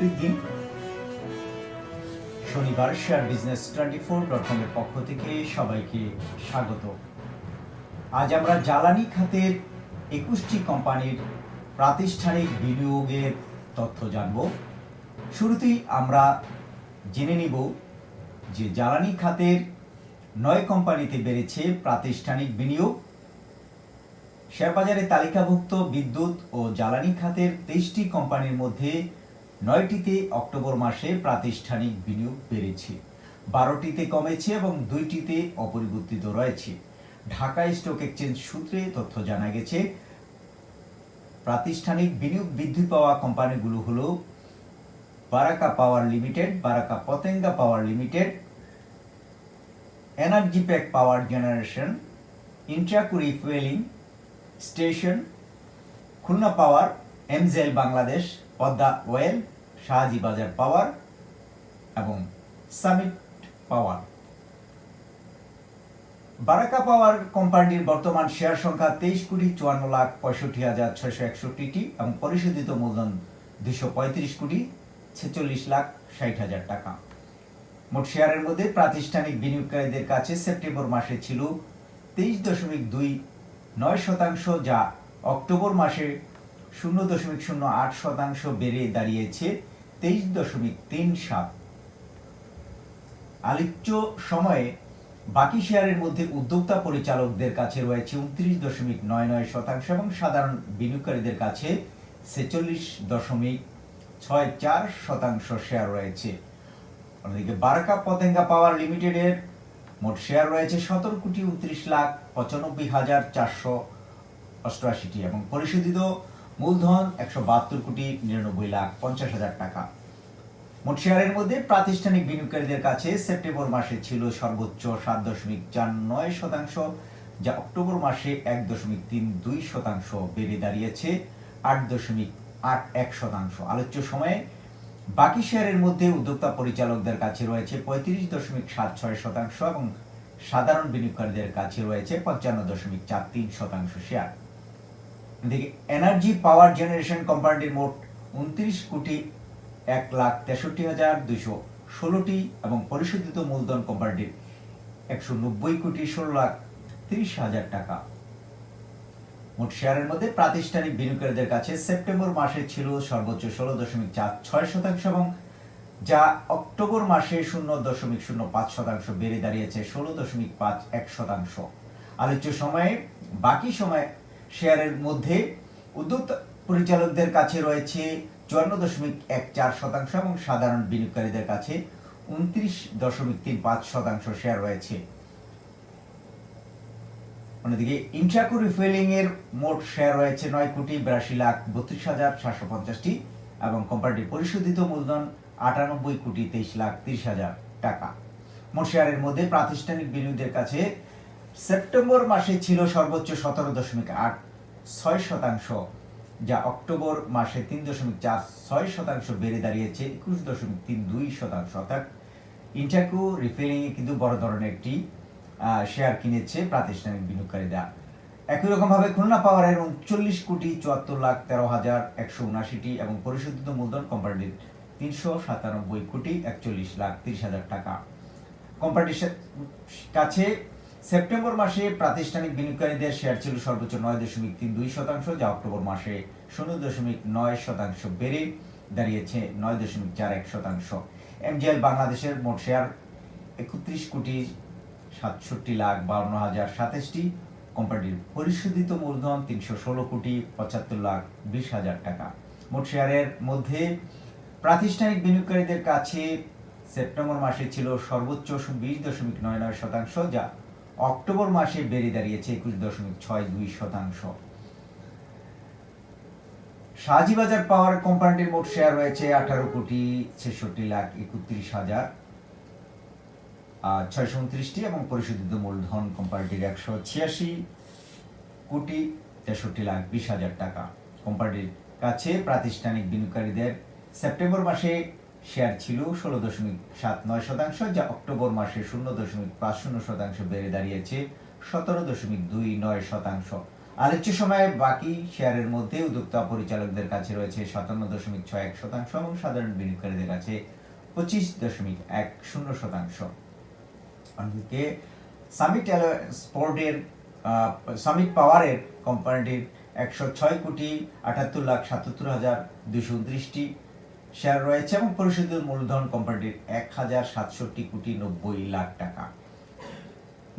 দিন শনিবার share business twenty four dot কমের পক্ষ থেকে সবাইকে স্বাগত। আজ আমরা জ্বালানি খাতের একুশটি কোম্পানির প্রাতিষ্ঠানিক বিনিয়োগের তথ্য জানব। শুরুতেই আমরা জেনে নিব যে জ্বালানি খাতের নয় কোম্পানিতে বেড়েছে প্রাতিষ্ঠানিক বিনিয়োগ। শেয়ারবাজারে তালিকাভুক্ত বিদ্যুৎ ও জ্বালানি খাতের তেইশটি কোম্পানির মধ্যে নয়টিতে অক্টোবর মাসে প্রাতিষ্ঠানিক বিনিয়োগ বেড়েছে, বারোটিতে কমেছে এবং দুইটিতে অপরিবর্তিত রয়েছে। ঢাকা স্টক এক্সচেঞ্জ সূত্রে তথ্য জানা গেছে, প্রাতিষ্ঠানিক বিনিয়োগ বৃদ্ধি পাওয়া কোম্পানিগুলো হলো Baraka power limited, Baraka Patenga power limited, energy pack power generation Intraco refuelling station, Khulna power, MJL Bangladesh Padma oil, Shahji Bazar power এবং সামিট পাওয়ার। বারাকা পাওয়ার কোম্পানির বর্তমান শেয়ার সংখ্যা তেইশ কোটি চুয়ান্ন লাখ পঁয়ষট্টি হাজার ছয়শো একষট্টিটি এবং পরিশোধিত মূলধন দুশো পঁয়ত্রিশ কোটি ছেচল্লিশ লাখ ষাট হাজার টাকা। মোট শেয়ারের মধ্যে প্রাতিষ্ঠানিক বিনিয়োগকারীদের কাছে সেপ্টেম্বর মাসে ছিল তেইশ দশমিক দুই নয় শতাংশ, যা অক্টোবর মাসে শূন্য দশমিক শূন্য আট শতাংশ বেড়ে দাঁড়িয়েছে তেইশ দশমিক তিন সাত। আলোচ্য সময়ে বাকি শেয়ারের মধ্যে উদ্যোক্তা পরিচালকদের কাছে রয়েছে উনত্রিশ দশমিক নয় নয় শতাংশ এবং সাধারণ বিনিয়োগকারীদের কাছে ছেচল্লিশ দশমিক ছয় চার শতাংশ শেয়ার রয়েছে। অন্যদিকে বারাকা পতেঙ্গা পাওয়ার লিমিটেডের মোট শেয়ার রয়েছে সতেরো কোটি উনত্রিশ লাখ পঁচানব্বই হাজার চারশো অষ্টআশিটি এবং পরিশোধিত মূলধন একশো বাহাত্তর কোটি নিরানব্বই লাখ পঞ্চাশ হাজার টাকা। মোট শেয়ারের মধ্যে প্রাতিষ্ঠানিক বিনিয়োগকারীদের কাছে সেপ্টেম্বর মাসে ছিল সর্বোচ্চ সাত দশমিক চার নয় শতাংশ, যা অক্টোবর মাসে এক দশমিক তিন দুই শতাংশ বেড়ে দাঁড়িয়েছে, আট দশমিক আট এক শতাংশ। আলোচ্য সময়ে বাকি শেয়ারের মধ্যে উদ্যোক্তা পরিচালকদের কাছে রয়েছে পঁয়ত্রিশ দশমিক সাত ছয় শতাংশ এবং সাধারণ বিনিয়োগকারীদের কাছে রয়েছে পঞ্চান্ন দশমিক চার তিন শতাংশ শেয়ার। এদিকে এনার্জি পাওয়ার জেনারেশন কোম্পানিটির মোট উনত্রিশ কোটি এক লাখ তেষট্টি হাজার দুইশো ষোলোটি এবং পরিশোধিত মূলধন কোম্পানিটির একশো নব্বই কোটি ষোলো লাখ তিরিশ হাজার টাকা। মোট শেয়ারের মধ্যে প্রাতিষ্ঠানিক বিনিয়োগকারীদের কাছে সেপ্টেম্বর মাসে ছিল সর্বোচ্চ ষোলো দশমিক চার ছয় শতাংশ এবং যা অক্টোবর মাসে শূন্য দশমিক শূন্য পাঁচ শতাংশ বেড়ে দাঁড়িয়েছে ষোলো দশমিক পাঁচ এক শতাংশ। আলোচ্য সময়ে বাকি সময় শেয়ারের মধ্যে উদ্যোক্তা পরিচালকদের কাছে রয়েছে চুয়ান্ন দশমিক এক চার শতাংশ এবং সাধারণ বিনিয়োগকারীদের কাছে উনত্রিশ দশমিক তিন পাঁচ শতাংশ শেয়ার রয়েছে। অন্যদিকে ইন্ট্রাকো রিফুয়েলিং এর মোট শেয়ার রয়েছে নয় কোটি বিরাশি লাখ বত্রিশ হাজার সাতশো পঞ্চাশটি এবং কোম্পানিটির পরিশোধিত মূলধন আটানব্বই কোটি তেইশ লাখ তিরিশ হাজার টাকা। মোট শেয়ারের মধ্যে প্রাতিষ্ঠানিক বিনিয়োগের কাছে সেপ্টেম্বর মাসে ছিল সর্বোচ্চ সতেরো দশমিক আট ছয় শতাংশ, যা অক্টোবর মাসে তিন দশমিক চার ছয় শতাংশ বেড়ে দাঁড়িয়েছে, একুশ দশমিক তিন দুই শতাংশ। অর্থাৎ ইন্টারকো রিফেলিং কিন্তু বড় ধরনের একটি শেয়ার কিনেছে প্রাতিষ্ঠানিক বিনিয়োগকারীরা। একই রকমভাবে খুলনা পাওয়ারের উনচল্লিশ কোটি চুয়াত্তর লাখ তেরো হাজার একশো উনাশিটি এবং পরিশোধিত মূলধন কোম্পানিটির তিনশো সাতানব্বই কোটি একচল্লিশ লাখ তিরিশ হাজার টাকা। কোম্পানিটির কাছে সেপ্টেম্বর মাসে প্রাতিষ্ঠানিক বিনিয়োগকারীদের শেয়ার ছিল সর্বোচ্চ নয় দশমিক তিন দুই শতাংশ, যা অক্টোবর মাসে শূন্য দশমিক নয় শতাংশ বেড়ে দাঁড়িয়েছে নয় দশমিক চার এক শতাংশ। এমজিএল বাংলাদেশের মোট শেয়ার একত্রিশ কোটি সাতষট্টি লাখ বাউন্ন হাজার সাতাশটি, কোম্পানিটির পরিশোধিত মূলধন তিনশো ষোলো কোটি পঁচাত্তর লাখ বিশ হাজার টাকা। মোট শেয়ারের মধ্যে প্রাতিষ্ঠানিক বিনিয়োগকারীদের কাছে সেপ্টেম্বর মাসে ছিল সর্বোচ্চ বিশ দশমিক নয় নয় শতাংশ, যা অক্টোবর মাসে বেড়ে দাঁড়িয়েছে একুশ দশমিক ছয় দুই শতাংশ। শাহজিবাজার পাওয়ার কোম্পানিটির মোট শেয়ার রয়েছে আঠারো কোটি ছেষট্টি লাখ একত্রিশ হাজার ছয়শো উনত্রিশটি এবং পরিশোধিত মূলধন কোম্পানিটির একশো ছিয়াশি কোটি তেষট্টি লাখ বিশ হাজার টাকা। কোম্পানিটির কাছে প্রাতিষ্ঠানিক বিনিয়োগকারীদের সেপ্টেম্বর মাসে শেয়ার ছিল ষোলো দশমিক সাত নয় শতাংশ, যা অক্টোবর মাসে শূন্য দশমিক পাঁচ শূন্য শতাংশ বেড়ে দাঁড়িয়েছে সতেরো দশমিক দুই নয় শতাংশ। আলোচ্য সময়ে বাকি শেয়ারের মধ্যে উদ্যোক্তা পরিচালকদের কাছে রয়েছে সাতান্ন দশমিক ছয় এক শতাংশ এবং সাধারণ বিনিয়োগকারীদের কাছে পঁচিশ দশমিক এক শূন্য শতাংশ। অন্যদিকে সামিট স্পোর্টের সামিট পাওয়ারের কোম্পানিটির একশো ছয় কোটি আটাত্তর লাখ সাতাত্তর হাজার দুশো উনত্রিশটি শেয়ার রয়েছে এবং পরিশোধিত মূলধন কোম্পানিটির এক হাজার সাতষট্টি কোটি নব্বই লাখ টাকা।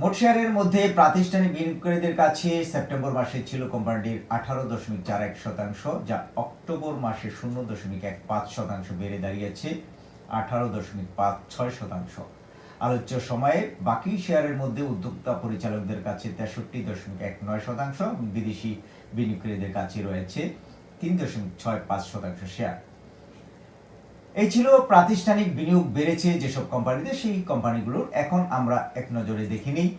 মোট শেয়ারের মধ্যে প্রাতিষ্ঠানিক বিনিয়োগকারীদের কাছে সেপ্টেম্বর মাসে ছিল কোম্পানিটির আঠারো দশমিক চার এক শতাংশ, যা অক্টোবর মাসে শূন্য দশমিক এক পাঁচ শতাংশ বেড়ে দাঁড়িয়েছে, আঠারো দশমিক পাঁচ ছয় শতাংশ। আলোচ্য সময়ে বাকি শেয়ারের মধ্যে উদ্যোক্তা পরিচালকদের কাছে তেষট্টি দশমিক এক নয় শতাংশ বিদেশি বিনিয়োগকারীদের কাছে রয়েছে তিন দশমিক ছয় পাঁচ শতাংশ শেয়ার এই ছিল প্রাতিষ্ঠানিক বিনিয়োগ বেড়েছে যেসব কোম্পানিতে, সেই কোম্পানিগুলোর। এখন আমরা এক নজরে দেখে নিই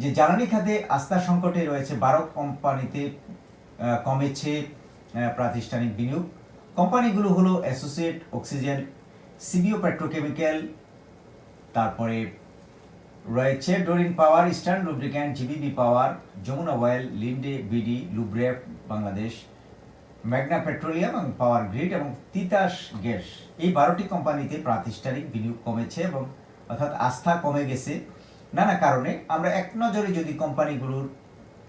যে জ্বালানি খাতে আস্থা সংকটে রয়েছে বারো কোম্পানিতে কমেছে প্রাতিষ্ঠানিক বিনিয়োগ। কোম্পানিগুলো হলো অ্যাসোসিয়েট, অক্সিজেন, সিবিও পেট্রোকেমিক্যাল, তারপরে রয়েছে Doreen power eastern lubricant, GBB power, Jamuna oil, Linde, BD Lubrref Bangladesh. Magna petroleum এবং পাওয়ার গ্রিড এবং তিতাস গ্যাস। এই বারোটি কোম্পানিতে প্রাতিষ্ঠানিক বিনিয়োগ কমেছে এবং অর্থাৎ আস্থা কমে গেছে। নানা কারণে আমরা এক নজরে যদি কোম্পানিগুলোর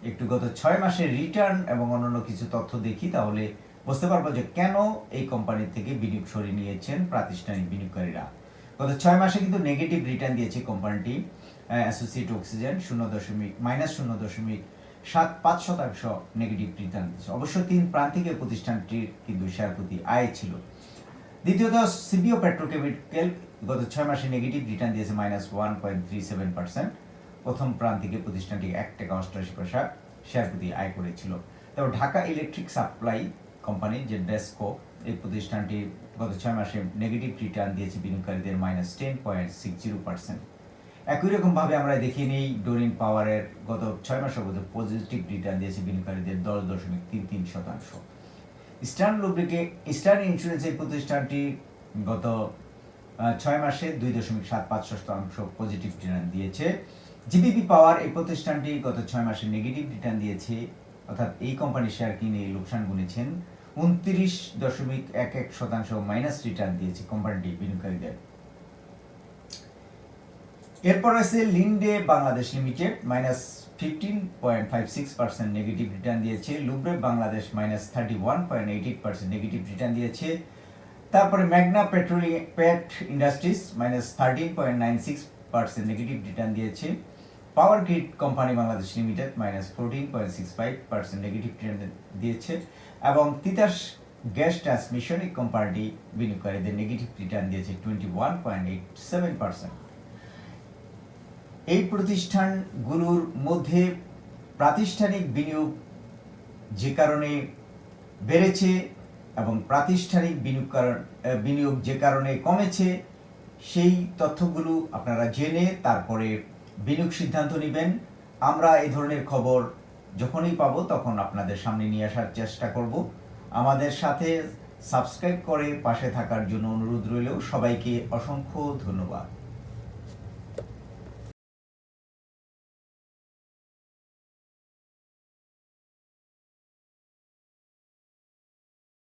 একটু গত ছয় মাসের রিটার্ন এবং অন্যান্য কিছু তথ্য দেখি, তাহলে বুঝতে পারব যে কেন এই কোম্পানি থেকে বিনিয়োগ সরিয়ে নিয়েছেন প্রাতিষ্ঠানিক বিনিয়োগকারীরা। গত ছয় মাসে কিন্তু নেগেটিভ রিটার্ন দিয়েছে কোম্পানিটি অ্যাসোসিয়েট অক্সিজেন শূন্য দশমিক মাইনাস শূন্য দশমিক সাত, পাঁচ শতাংশ নেগেটিভ রিটার্ন দিয়েছে। অবশ্য তিন প্রান্তিক প্রতিষ্ঠানটির কিন্তু শেয়ার প্রতি আয় ছিল। দ্বিতীয়ত সিবিও পেট্রোকেমিক্যাল গত ছয় মাসে নেগেটিভ রিটার্ন দিয়েছে minus one point three seven percent প্রথম প্রান্তিকে প্রতিষ্ঠানটি এক টাকা অষ্টআশি পয়সা শেয়ার প্রতি আয় করেছিল। তারপর ঢাকা ইলেকট্রিক সাপ্লাই কোম্পানি যে ডেস্কো এই প্রতিষ্ঠানটি গত ছয় মাসে নেগেটিভ রিটার্ন দিয়েছে বিনিয়োগকারীদের minus ten point six zero percent একই রকমভাবে আমরা দেখিয়ে নিই ডোরিন পাওয়ারের গত ছয় মাসের মধ্যে পজিটিভ রিটার্ন দিয়েছে বিনিয়োগকারীদের দশ দশমিক তিন তিন শতাংশ। ইস্টার্ন লুব্রিকে ইস্টার্ন ইন্স্যুরেন্স এই প্রতিষ্ঠানটি গত ছয় মাসে দুই দশমিক সাত পাঁচ শতাংশ পজিটিভ রিটার্ন দিয়েছে। জিবিপি পাওয়ার এই প্রতিষ্ঠানটি গত ছয় মাসে নেগেটিভ রিটার্ন দিয়েছে, অর্থাৎ এই কোম্পানির শেয়ার কিনে লোকসান গুনেছেন। উনত্রিশ দশমিক এক এক শতাংশ মাইনাস রিটার্ন দিয়েছে কোম্পানিটি বিনিয়োগকারীদের। এরপর আছে Linde Bangladesh limited minus fifteen point five six percent negative return দিয়েছে। Lubrref Bangladesh minus thirty one point eight eight percent negative return দিয়েছে। তারপরে ম্যাগনা পেট্রোলিয়াম পেট industries minus thirteen point nine six percent negative return দিয়েছে। Power grid company Bangladesh limited minus fourteen point six five percent negative return দিয়েছে এবং Titas gas transmission এই কোম্পানিটি বিনিয়োগকারীদের negative return দিয়েছে twenty one point eight seven percent এই প্রতিষ্ঠানগুলোর মধ্যে প্রাতিষ্ঠানিক বিনিয়োগ যে কারণে বেড়েছে এবং প্রাতিষ্ঠানিক বিনিয়োগ বিনিয়োগ যে কারণে কমেছে, সেই তথ্যগুলো আপনারা জেনে তারপরে বিনিয়োগ সিদ্ধান্ত নেবেন। আমরা এই ধরনের খবর যখনই পাবো তখন আপনাদের সামনে নিয়ে আসার চেষ্টা করব। আমাদের সাথে সাবস্ক্রাইব করে পাশে থাকার জন্য অনুরোধ রইলেও সবাইকে অসংখ্য ধন্যবাদ।